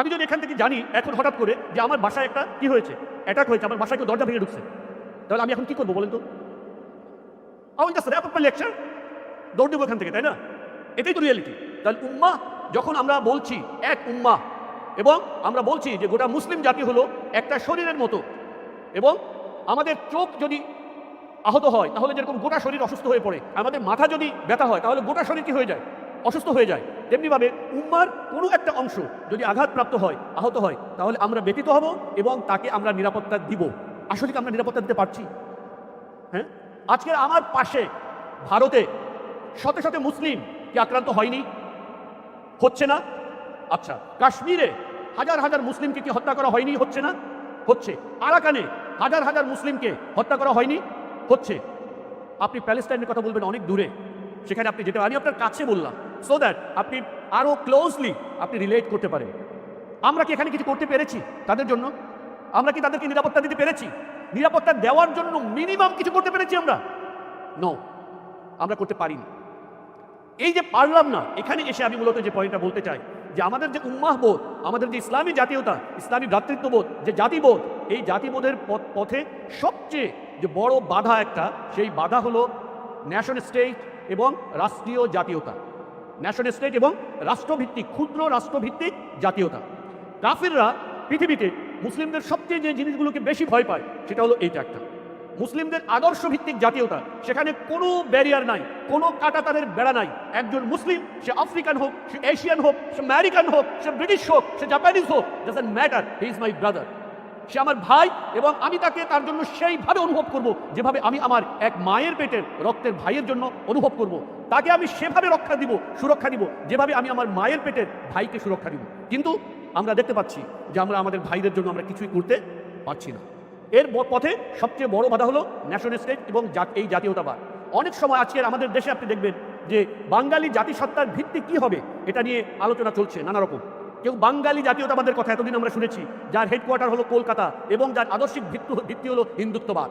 আমি যদি এখান থেকে জানি এখন হঠাৎ করে যে আমার বাসায় একটা কি হয়েছে অ্যাটাক হয়েছে, আমার বাসায় কেউ দরজা ভেঙে ঢুকছে, তাহলে আমি এখন কি করব বলেন তো? লেকচার দৌড় দেবো এখান থেকে, তাই না? এটাই তো রিয়েলিটি তাহলে উম্মা যখন আমরা বলছি এক উম্মা এবং আমরা বলছি যে গোটা মুসলিম জাতি হলো একটা শরীরের মতো, এবং আমাদের চোখ যদি আহত হয়, তাহলে যেরকম গোটা শরীর অসুস্থ হয়ে পড়ে, আমাদের মাথা যদি ব্যথা হয়, তাহলে গোটা শরীর কি হয়ে যায়? অসুস্থ হয়ে যায়। তেমনিভাবে উম্মার কোনো একটা অংশ যদি আঘাতপ্রাপ্ত হয়, আহত হয়, তাহলে আমরা ব্যতীত হব এবং তাকে আমরা নিরাপত্তা দিব। আসলে কি আমরা নিরাপত্তা দিতে পারছি? হ্যাঁ? আজকের আমার পাশে ভারতে শত শত মুসলিম কি আক্রান্ত হয়নি? হচ্ছে না? আচ্ছা কাশ্মীরে হাজার হাজার মুসলিমকে কি হত্যা করা হয়নি? হচ্ছে না? হচ্ছে। আরাকানে হাজার হাজার মুসলিমকে হত্যা করা হয়নি? হচ্ছে। আপনি প্যালেস্টাইনের কথা বলবেন অনেক দূরে। সেখানে আপনি যেতে আমি আপনার কাছে বললাম সো দ্যাট আপনি আরও ক্লোজলি আপনি রিলেট করতে পারেন। আমরা কি এখানে কিছু করতে পেরেছি তাদের জন্য? আমরা কি তাদেরকে নিরাপত্তা দিতে পেরেছি? নিরাপত্তা দেওয়ার জন্য মিনিমাম কিছু করতে পেরেছি আমরা? নো আমরা করতে পারিনি। এই যে পারলাম না, এখানে এসে আমি মূলত যে পয়েন্টটা বলতে চাই, যে আমাদের যে উম্মাহ বোধ, আমাদের যে ইসলামী জাতীয়তা, ইসলামী ভ্রাতৃত্ববোধ, যে জাতিবোধ, এই জাতিবোধের পথ- সবচেয়ে যে বড় বাধা একটা, সেই বাধা হলো ন্যাশন স্টেট এবং রাষ্ট্রীয় জাতীয়তা। ন্যাশন স্টেট এবং রাষ্ট্রভিত্তিক, ক্ষুদ্র রাষ্ট্রভিত্তিক জাতীয়তা। কাফিররা পৃথিবীতে মুসলিমদের সবচেয়ে যে জিনিসগুলোকে বেশি ভয় পায়, সেটা হলো এইটা একটা। মুসলিমদের আদর্শ ভিত্তিক জাতীয়তা, সেখানে কোনো ব্যারিয়ার নাই, কোনো কাটাতারের বেড়া নাই। একজন মুসলিম, সে আফ্রিকান হোক, সে এশিয়ান হোক, সে আমেরিকান হোক, সে ব্রিটিশ হোক, সে জাপানিজ হোক doesn't matter he is my brother সে আমার ভাই এবং আমি তাকে তার জন্য সেইভাবে অনুভব করব যেভাবে আমি আমার এক মায়ের পেটের রক্তের ভাইয়ের জন্য অনুভব করব। তাকে আমি সেভাবে রক্ষা দিব, সুরক্ষা দিব, যেভাবে আমি আমার মায়ের পেটের ভাইকে সুরক্ষা দিব। কিন্তু আমরা দেখতে পাচ্ছি যে আমরা আমাদের ভাইদের জন্য আমরা কিছুই করতে পারছি না। এর পথে সবচেয়ে বড় বাধা হলো ন্যাশনাল স্টেট এবং এই জাতীয়তাবাদ। অনেক সময় আজকের আমাদের দেশে আপনি দেখবেন যে বাঙালি জাতিসত্তার ভিত্তি কি হবে, এটা নিয়ে আলোচনা চলছে নানা রকম। কেউ বাঙালি জাতীয়তাবাদের কথা এতদিন আমরা শুনেছি, যার হেডকোয়ার্টার হলো কলকাতা এবং যার আদর্শিক ভিত্তি ভিত্তি হলো হিন্দুত্ববাদ।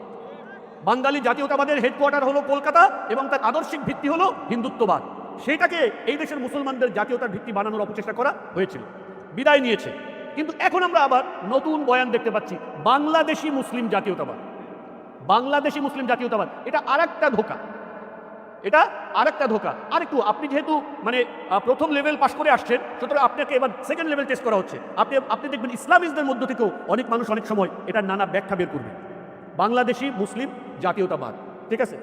বাঙালি জাতীয়তাবাদের হেডকোয়ার্টার হলো কলকাতা এবং তার আদর্শিক ভিত্তি হলো হিন্দুত্ববাদ। সেটাকে এই দেশের মুসলমানদের জাতীয়তার ভিত্তি বানানোর অপচেষ্টা করা হয়েছিল, বিদায় নিয়েছে। কিন্তু এখন আমরা আবার নতুন বয়ান দেখতে পাচ্ছি, বাংলাদেশি মুসলিম জাতীয়তাবাদ। বাংলাদেশি মুসলিম জাতীয়তাবাদ। এটা আরেকটা ধোকা। এটা আরেকটা ধোকা। আরেকটু, আপনি যেহেতু মানে প্রথম লেভেল পাশ করে আসছেন, সুতরাং আপনাকে এবার সেকেন্ড লেভেল টেস্ট করা হচ্ছে। আপনি আপনি দেখবেন ইসলামিস্টদের মধ্য থেকেও অনেক মানুষ অনেক সময় এটা নানা ব্যাখ্যা বের করবে। বাংলাদেশি, মুসলিম জাতীয়তাবাদ, ঠিক আছে?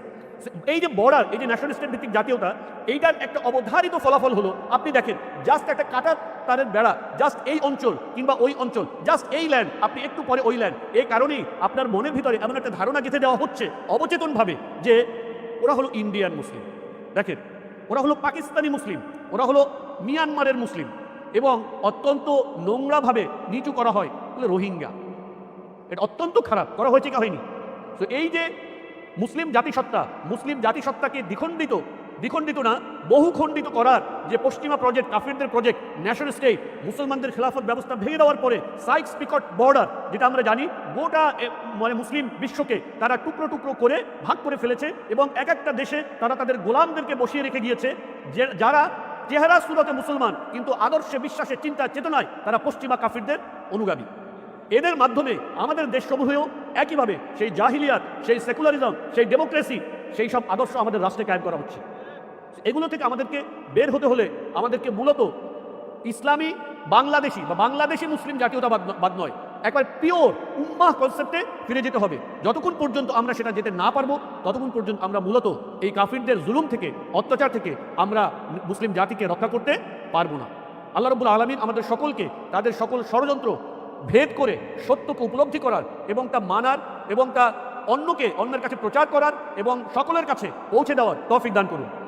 এই যে বর্ডার এই যে ন্যাশনাল স্টেট ভিত্তিক জাতীয়তা, এইটার একটা অবধারিত ফলাফল হলো, আপনি দেখেন জাস্ট একটা কাটা তারের বেড়া জাস্ট এই অঞ্চল কিংবা ওই অঞ্চল জাস্ট এই ল্যান্ড আপনি একটু পরে ওই ল্যান্ড এই কারণেই আপনার মনের ভিতরে এমন একটা ধারণা গেঁথে দেওয়া হচ্ছে অবচেতনভাবে যে ওরা হলো ইন্ডিয়ান মুসলিম। দেখেন, ওরা হলো পাকিস্তানি মুসলিম, ওরা হলো মিয়ানমারের মুসলিম এবং অত্যন্ত নোংরাভাবে নিচু করা হয় রোহিঙ্গা। এটা অত্যন্ত খারাপ, করা হয়েছে কি হয়নি? তো এই যে মুসলিম জাতিসত্তা, মুসলিম জাতিসত্তাকে দ্বিখণ্ডিত দ্বিখণ্ডিত না, বহুখণ্ডিত করার যে পশ্চিমা প্রজেক্ট কাফিরদের প্রজেক্ট ন্যাশনাল স্টেট মুসলমানদের খেলাফত ব্যবস্থা ভেঙে দেওয়ার পরে সাইক্স পিকট বর্ডার যেটা আমরা জানি, গোটা মানে মুসলিম বিশ্বকে তারা টুকরো টুকরো করে ভাগ করে ফেলেছে এবং এক একটা দেশে তারা তাদের গোলামদেরকে বসিয়ে রেখে গিয়েছে, যে, যারা চেহারা সুরতে মুসলমান, কিন্তু আদর্শে বিশ্বাসে চিন্তা চেতনায় তারা পশ্চিমা কাফিরদের অনুগামী। এদের মাধ্যমে আমাদের দেশসমূহেও একইভাবে সেই জাহিলিয়াত, সেই সেকুলারিজম, সেই ডেমোক্রেসি, সেই সব আদর্শ আমাদের রাষ্ট্রে কায়েম করা হচ্ছে। এগুলো থেকে আমাদেরকে বের হতে হলে আমাদেরকে মূলত ইসলামী বাংলাদেশি বা বাংলাদেশি মুসলিম জাতীয়তাবাদ নয়, একবার পিওর উম্মাহ কনসেপ্টে ফিরে যেতে হবে। যতক্ষণ পর্যন্ত আমরা সেটা যেতে না পারব, ততক্ষণ পর্যন্ত আমরা মূলত এই কাফিরদের জুলুম থেকে, অত্যাচার থেকে আমরা মুসলিম জাতিকে রক্ষা করতে পারব না। আল্লাহ রবুল আলমিন আমাদের সকলকে তাদের সকল ষড়যন্ত্র ভেদ করে সত্যকে উপলব্ধি করার এবং তা মানার এবং তা অন্যকে অন্যের কাছে প্রচার করার এবং সকলের কাছে পৌঁছে দেওয়ার তৌফিক দান করুন।